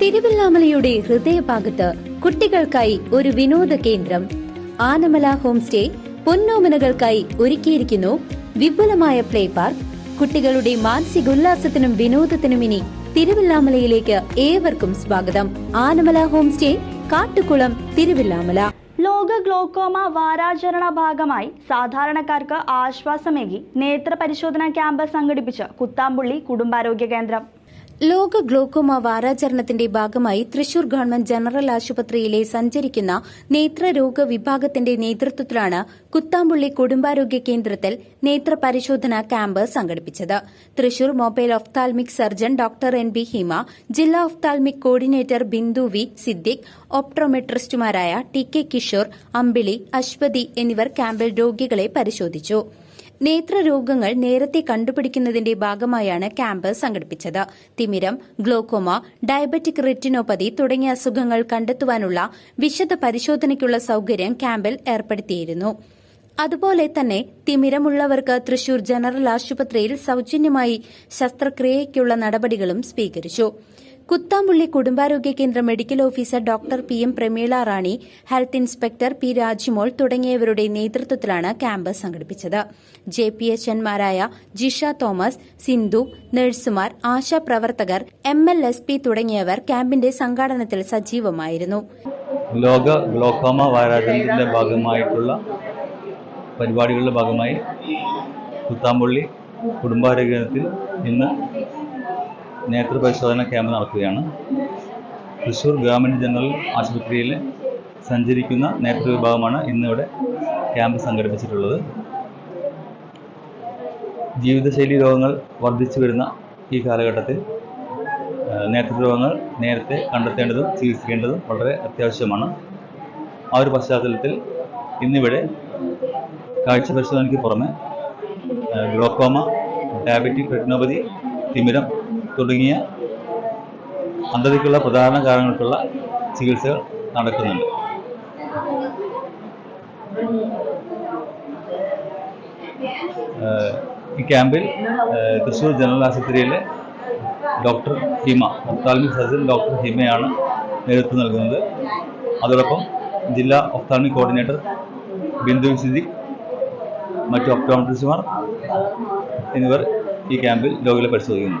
തിരുവല്ലാമലയുടെ ഹൃദയഭാഗത്ത് കുട്ടികൾക്കായി ഒരു വിനോദ കേന്ദ്രം. ആനമല ഹോം സ്റ്റേ പൊന്നോമനകൾക്കായി ഒരുക്കിയിരിക്കുന്നു വിപുലമായ പ്ലേ പാർക്ക്. കുട്ടികളുടെ മാനസികോല്ലാസത്തിനും വിനോദത്തിനും ഇനി തിരുവല്ലാമലയിലേക്ക് ഏവർക്കും സ്വാഗതം. Anamala home stay Kattukulam Thiruvilwamala. ലോക ഗ്ലോക്കോമ വാരാചരണ ഭാഗമായി സാധാരണക്കാർക്ക് ആശ്വാസമേകി നേത്ര പരിശോധനാ ക്യാമ്പ് സംഘടിപ്പിച്ച് കുത്താമ്പുള്ളി കുടുംബാരോഗ്യ കേന്ദ്രം. ലോക ഗ്ലോക്കോമ വാരാചരണത്തിന്റെ ഭാഗമായി തൃശൂർ ഗവൺമെന്റ് ജനറൽ ആശുപത്രിയിലെ സഞ്ചരിക്കുന്ന നേത്രരോഗ വിഭാഗത്തിന്റെ നേതൃത്വത്തിലാണ് കുത്താമ്പുള്ളി കുടുംബാരോഗ്യ കേന്ദ്രത്തിൽ നേത്ര പരിശോധന ക്യാമ്പ് സംഘടിപ്പിച്ചത്. Thrissur mobile ophthalmic surgeon doctor N B Heema ജില്ലാ ophthalmic coordinator Bindu V Siddique ഓപ്ട്രോമെട്രിസ്റ്റുമാരായ T K Kishore Ambili Aswathi എന്നിവർ ക്യാമ്പിൽ രോഗികളെ പരിശോധിച്ചു. നേത്രരോഗങ്ങൾ നേരത്തെ കണ്ടുപിടിക്കുന്നതിന്റെ ഭാഗമായാണ് ക്യാമ്പ് സംഘടിപ്പിച്ചത്. തിമിരം ഗ്ലോക്കോമ ഡയബറ്റിക് റെറ്റിനോപ്പതി തുടങ്ങിയ അസുഖങ്ങൾ കണ്ടെത്തുവാനുള്ള വിശദ പരിശോധനയ്ക്കുള്ള സൌകര്യം ക്യാമ്പിൽ ഏർപ്പെടുത്തിയിരുന്നു. അതുപോലെ തന്നെ തിമിരമുള്ളവർക്ക് തൃശൂർ ജനറൽ ആശുപത്രിയിൽ സൌജന്യമായി ശസ്ത്രക്രിയയ്ക്കുള്ള നടപടികളും സ്വീകരിച്ചു. കുത്താമ്പുള്ളി കുടുംബാരോഗ്യ കേന്ദ്ര medical officer doctor P M Prameela Rani health inspector P Rajimol തുടങ്ങിയവരുടെ നേതൃത്വത്തിലാണ് ക്യാമ്പ് സംഘടിപ്പിച്ചത്. ജെ പി എച്ച് എൻമാരായ ജിഷ തോമസ് സിന്ധു നഴ്സുമാർ ആശാപ്രവർത്തകർ എം എൽ എസ് പി തുടങ്ങിയവർ ക്യാമ്പിന്റെ സംഘാടനത്തിൽ സജീവമായിരുന്നു. ലോക ഗ്ലോക്കോമ വാരാചരണത്തിന്റെ ഭാഗമായിട്ടുള്ള പരിപാടികളുടെ ഭാഗമായി കുത്താമ്പുള്ളി കുടുംബാരോഗ്യത്തിൽ ഇന്ന് നേത്രപരിശോധന ക്യാമ്പ് നടത്തുകയാണ് തൃശ്ശൂർ ഗവൺമെന്റ് ജനറൽ ആശുപത്രിയിൽ സഞ്ചരിക്കുന്ന നേത്ര വിഭാഗമാണ് ഇന്നിവിടെ ക്യാമ്പ് സംഘടിപ്പിച്ചിട്ടുള്ളത്. ജീവിതശൈലി രോഗങ്ങൾ വർദ്ധിച്ചു വരുന്ന ഈ കാലഘട്ടത്തിൽ നേത്രരോഗങ്ങൾ നേരത്തെ കണ്ടെത്തേണ്ടതും ചികിത്സിക്കേണ്ടതും വളരെ അത്യാവശ്യമാണ്. ആ ഒരു പശ്ചാത്തലത്തിൽ ഇന്നിവിടെ കാഴ്ച പരിശോധനയ്ക്ക് പുറമെ ഗ്ലോക്കോമ ഡയബറ്റിക് റെറ്റിനോപ്പതി തിമിരം തുടങ്ങിയ അന്ധതയ്ക്കുള്ള പ്രധാന കാരണങ്ങൾക്കുള്ള ചികിത്സകൾ നടക്കുന്നുണ്ട്. ഈ ക്യാമ്പിൽ തൃശ്ശൂർ ജനറൽ ആശുപത്രിയിലെ doctor Hima ophthalmic surgeon doctor ഹിമയാണ് നേതൃത്വം നൽകുന്നത്. അതോടൊപ്പം ജില്ലാ ഒഫ്താൽമിക് കോർഡിനേറ്റർ ബിന്ദു സിദ്ധി മറ്റു ഒപ്റ്റോമെട്രിസ്റ്റുമാർ എന്നിവർ ഈ ക്യാമ്പിൽ രോഗികളെ പരിശോധിക്കുന്നു.